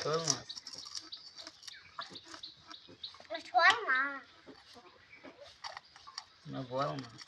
মাছ না বড় মাছ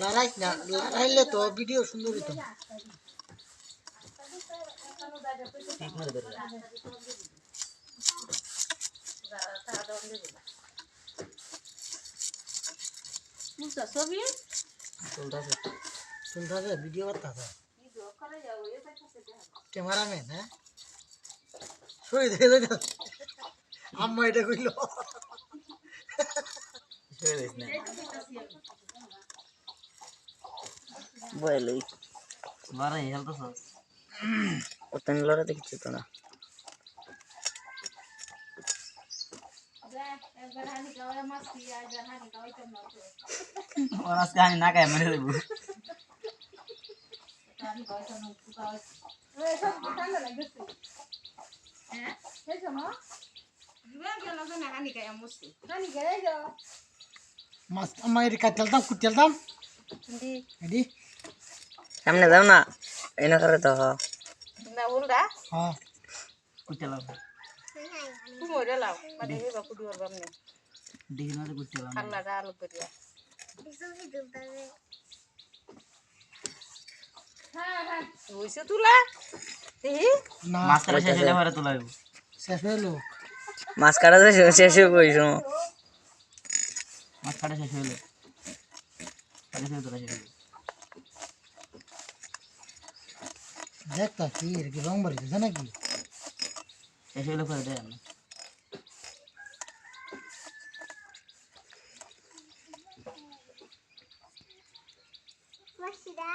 লড়াই না লড়াইলে তো ভিডিও সুন্দর হতো ঠিক মেরে ধরে চলতেছে তুলতে হবে ভিডিও করতে হবে ক্যামেরাম্যান হ্যাঁ শুয়ে দেখে দেখে আম্মা এটা কইল শুয়ে দিস না বয়লই লড়াই হেলতেছ ওখানে লড়াই দেখছি তো না ওর আজকে আমি না খাই মেরে দেবো মাছ আম্মা এটা কাটতে দাম কুটতে দাম এডি তো হ্যাঁ কুটে লাও দেখি না কুটে লাও না মাছ কাটা শেষ হলে পরে তোলা শেষ হইল মাছ কাটা শেষ হয়ে কইছ মাছ কাটা শেষ হলে। কাটা শেষ তোলা শেষ হলে দেখতা কি কি রং বাড়িতেছে নাকি Ya şöyle koy değil mi? Başla.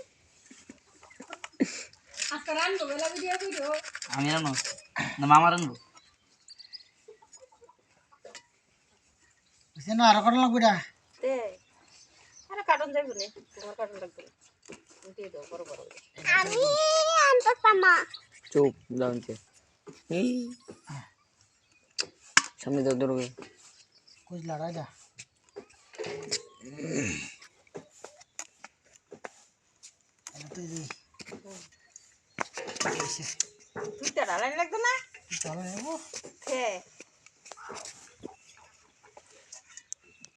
আমি রানো না মামা রানবো বুঝছে না আরও কটা লাগবে এটা দে। আরে কার্টুন যাইব নে তোমার কার্টুন লাগবে। না। দিয়ে দাও বড় বড় করে। চুপ লাউনছে সামনে তো ধরবে কইলাড়া এটা এটা তুই দি তুই তো ডালাই লাগতো না চলো নেব হ্যাঁ